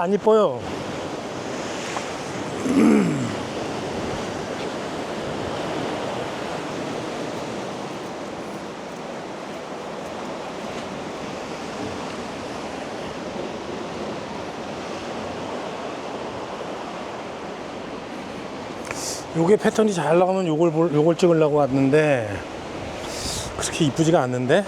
안 이뻐요. 요게 패턴이 잘 나오면 요걸 볼, 요걸 찍으려고 왔는데 그렇게 이쁘지가 않는데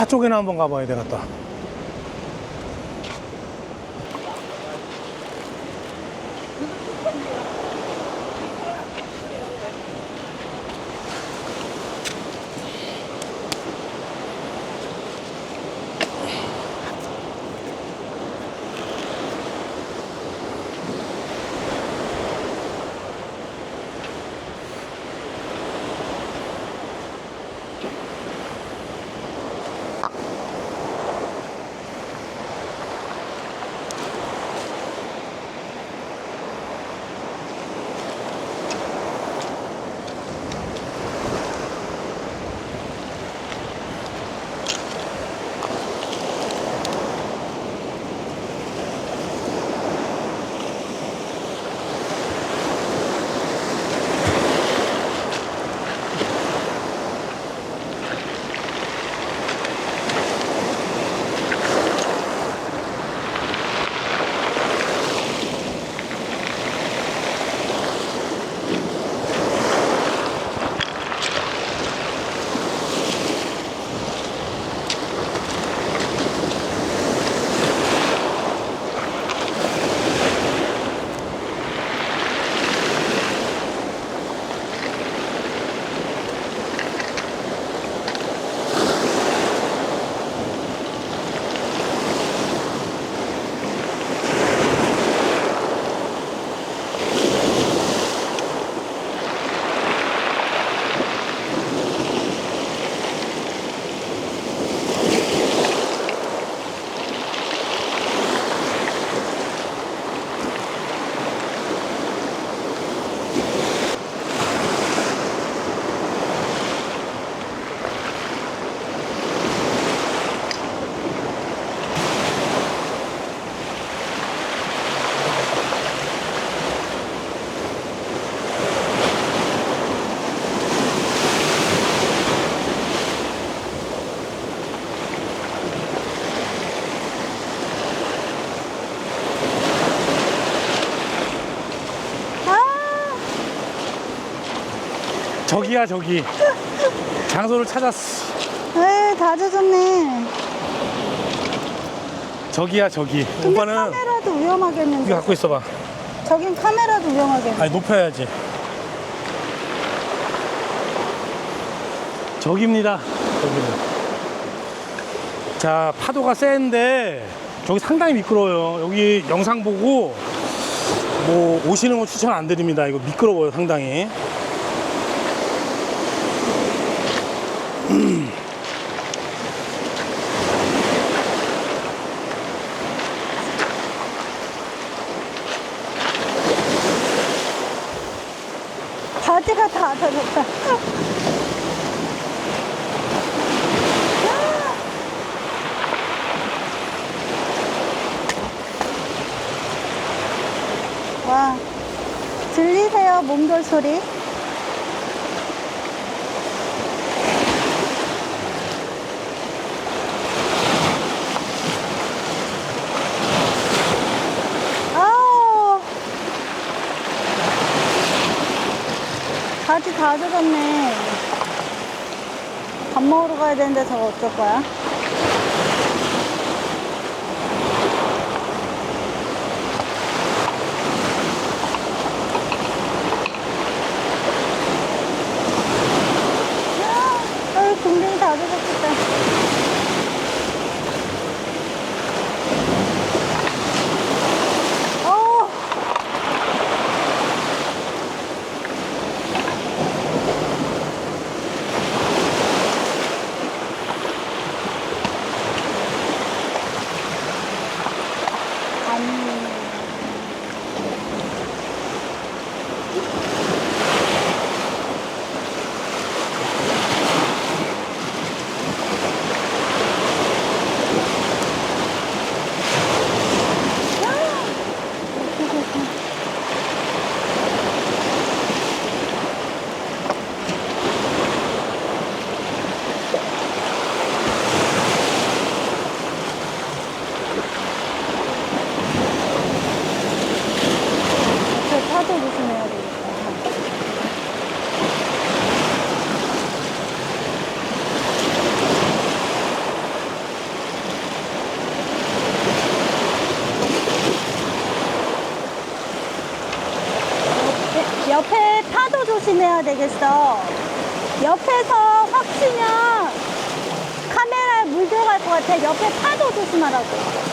저쪽에나 한번 가봐야 되겠다. 저기야 저기 장소를 찾았어. 에이, 다 젖었네. 저기야 저기. 근데 오빠는 카메라도 이거 위험하겠는데. 갖고 있어봐. 저긴 카메라도 위험하겠네. 아니 높여야지. 저기입니다. 저기는. 자 파도가 센데 저기 상당히 미끄러워요. 여기 영상 보고 뭐 오시는 거 추천 안 드립니다. 이거 미끄러워요 상당히. 바지가 다 젖었다. 와, 들리세요? 몽돌 소리? 아우, 바지 다 젖었네. 밥 먹으러 가야 되는데 저거 어쩔 거야? 파도 조심해야 되겠어. 옆에서 확 치면 카메라에 물 들어갈 것 같아. 옆에 파도 조심하라고.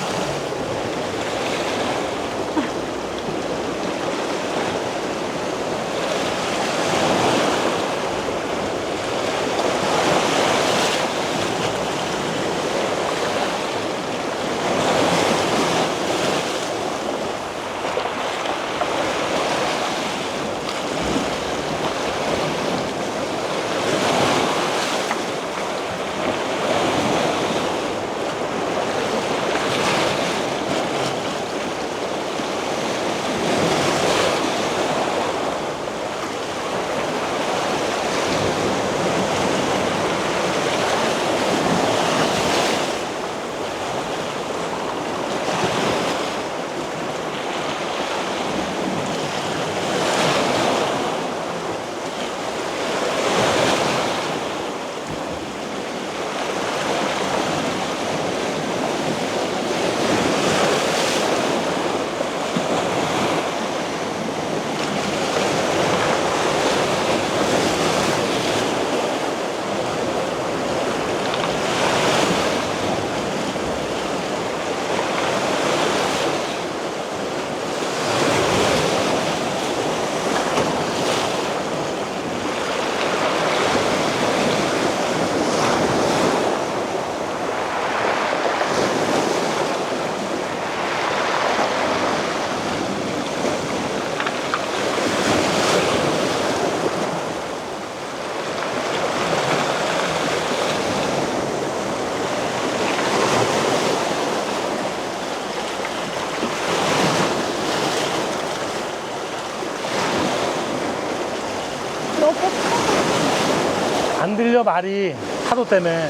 말이 파도 때문에.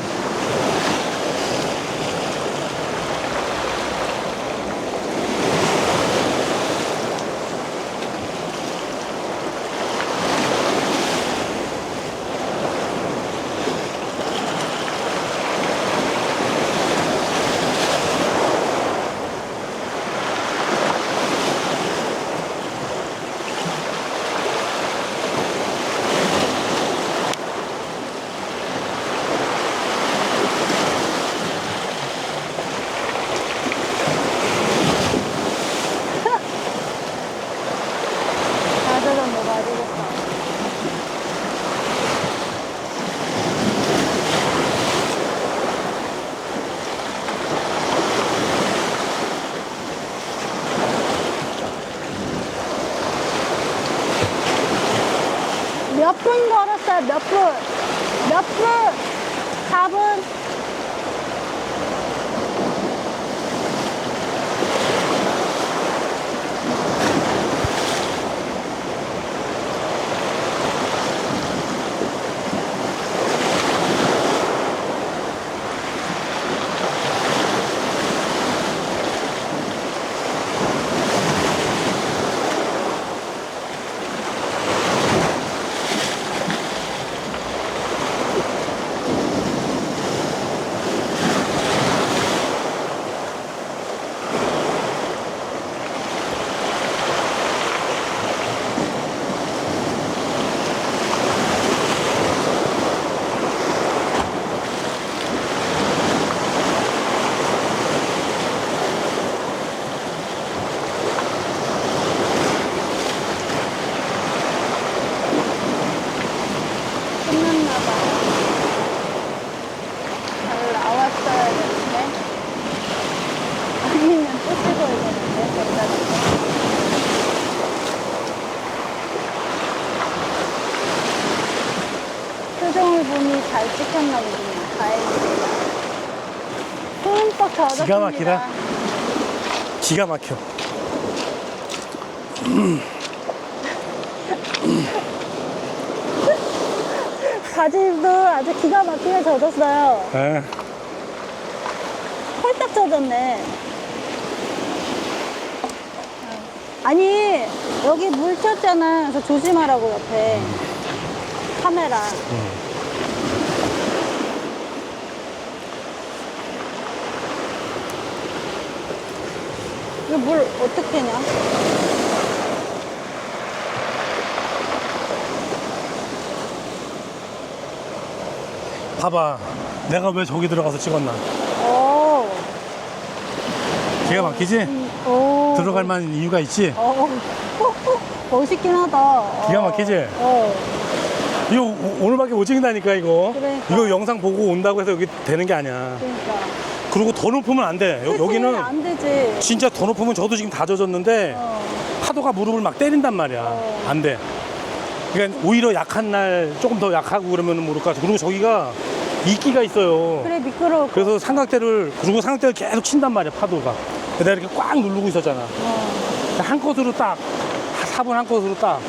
다들은 뭐가 되겠어. 몇 분 걸었어요? 몇 분? 몇 분? 4분? 끝났나봐. 잘 나왔어야 되는데. 아니면 또 찍어야 되는데, 여기다 표정을 보니 잘 찍혔나 보군요. 다행이다. 흠뻑 젖었습니다. 기가 막히다. 기가 막혀. 바지도 아주 기가 막히게 젖었어요. 예. 홀딱 젖었네. 아니, 여기 물 튀었잖아. 그래서 조심하라고, 옆에. 카메라. 이거 물 어떻게 하냐? 봐봐. 내가 왜 저기 들어가서 찍었나? 오. 기가 막히지? 오. 들어갈 만한 이유가 있지? 어. 멋있긴 하다. 기가 막히지? 어. 어. 이거 오- 오늘밖에 못 찍는다니까 이거. 그러니까. 이거 영상 보고 온다고 해서 여기 되는 게 아니야. 그러니까. 그리고 더 높으면 안 돼. 여, 여기는 안 되지. 진짜 더 높으면 저도 지금 다 젖었는데 어. 파도가 무릎을 막 때린단 말이야. 어. 안 돼. 그러니까 오히려 약한 날 조금 더 약하고 그러면 모를까. 그리고 저기가 이끼가 있어요. 그래 미끄러워. 그래서 삼각대를 그리고 삼각대를 계속 친단 말이야 파도가. 내가 이렇게 꽉 누르고 있었잖아. 어. 한 컷으로 딱 4분 한 컷으로 딱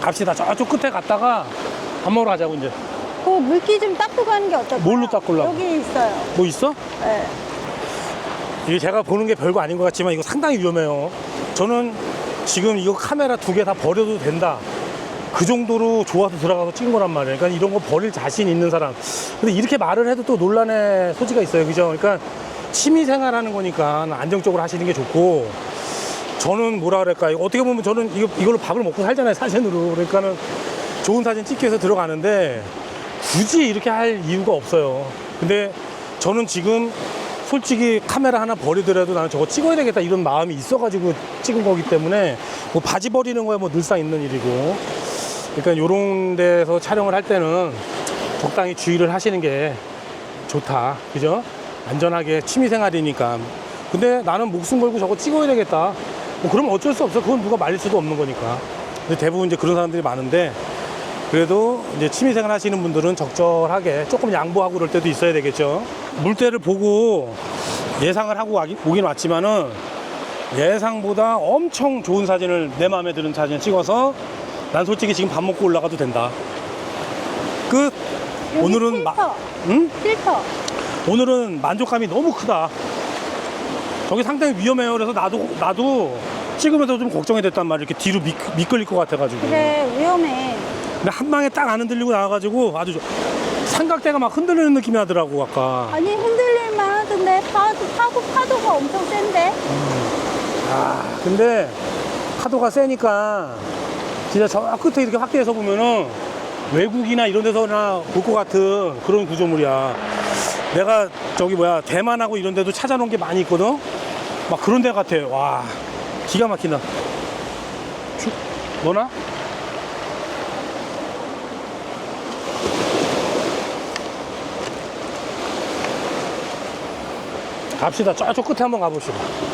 갑시다. 저쪽 끝에 갔다가 밥 먹으러 가자고 이제. 그 물기 좀 닦고 가는 게 어떨까? 뭘로 닦으려고? 여기 있어요. 뭐 있어? 네. 이게 제가 보는 게 별거 아닌 것 같지만 이거 상당히 위험해요. 저는 지금 이거 카메라 두 개 다 버려도 된다. 그 정도로 좋아서 들어가서 찍은 거란 말이에요. 그러니까 이런 거 버릴 자신 있는 사람. 근데 이렇게 말을 해도 또 논란의 소지가 있어요. 그죠? 그러니까 취미 생활하는 거니까 안정적으로 하시는 게 좋고 저는 뭐라 그럴까. 어떻게 보면 저는 이거, 이걸로 밥을 먹고 살잖아요. 사진으로. 그러니까는 좋은 사진 찍기 위해서 들어가는데 굳이 이렇게 할 이유가 없어요. 근데 저는 지금 솔직히 카메라 하나 버리더라도 나는 저거 찍어야 되겠다 이런 마음이 있어가지고 찍은 거기 때문에 뭐 바지 버리는 거야 뭐 늘상 있는 일이고. 그러니까 요런 데서 촬영을 할 때는 적당히 주의를 하시는 게 좋다. 그죠? 안전하게 취미생활이니까. 근데 나는 목숨 걸고 저거 찍어야 되겠다. 뭐 그러면 어쩔 수 없어. 그건 누가 말릴 수도 없는 거니까. 근데 대부분 이제 그런 사람들이 많은데 그래도 이제 취미생활 하시는 분들은 적절하게 조금 양보하고 그럴 때도 있어야 되겠죠. 물때를 보고 예상을 하고 오긴 왔지만은 예상보다 엄청 좋은 사진을 내 마음에 드는 사진을 찍어서 난 솔직히 지금 밥 먹고 올라가도 된다. 끝. 오늘은 마, 필터. 응? 필터. 오늘은 만족감이 너무 크다. 저기 상당히 위험해요. 그래서 나도 나도 찍으면서 좀 걱정이 됐단 말이야. 이렇게 뒤로 미, 미끌릴 것 같아가지고. 그래 위험해. 근데 한 방에 딱 안 흔들리고 나와가지고 아주 저- 삼각대가 막 흔들리는 느낌이 나더라고 아까. 아니 흔들릴만 하던데 파도 파고 파도가 엄청 센데. 아 근데 파도가 세니까 진짜 저 끝에 이렇게 확대해서 보면은 외국이나 이런 데서나 볼 것 같은 그런 구조물이야. 내가 저기 뭐야 대만하고 이런 데도 찾아놓은 게 많이 있거든. 막 그런 데 같아. 와 기가 막힌다. 주- 너나? 갑시다. 저쪽 끝에 한번 가봅시다.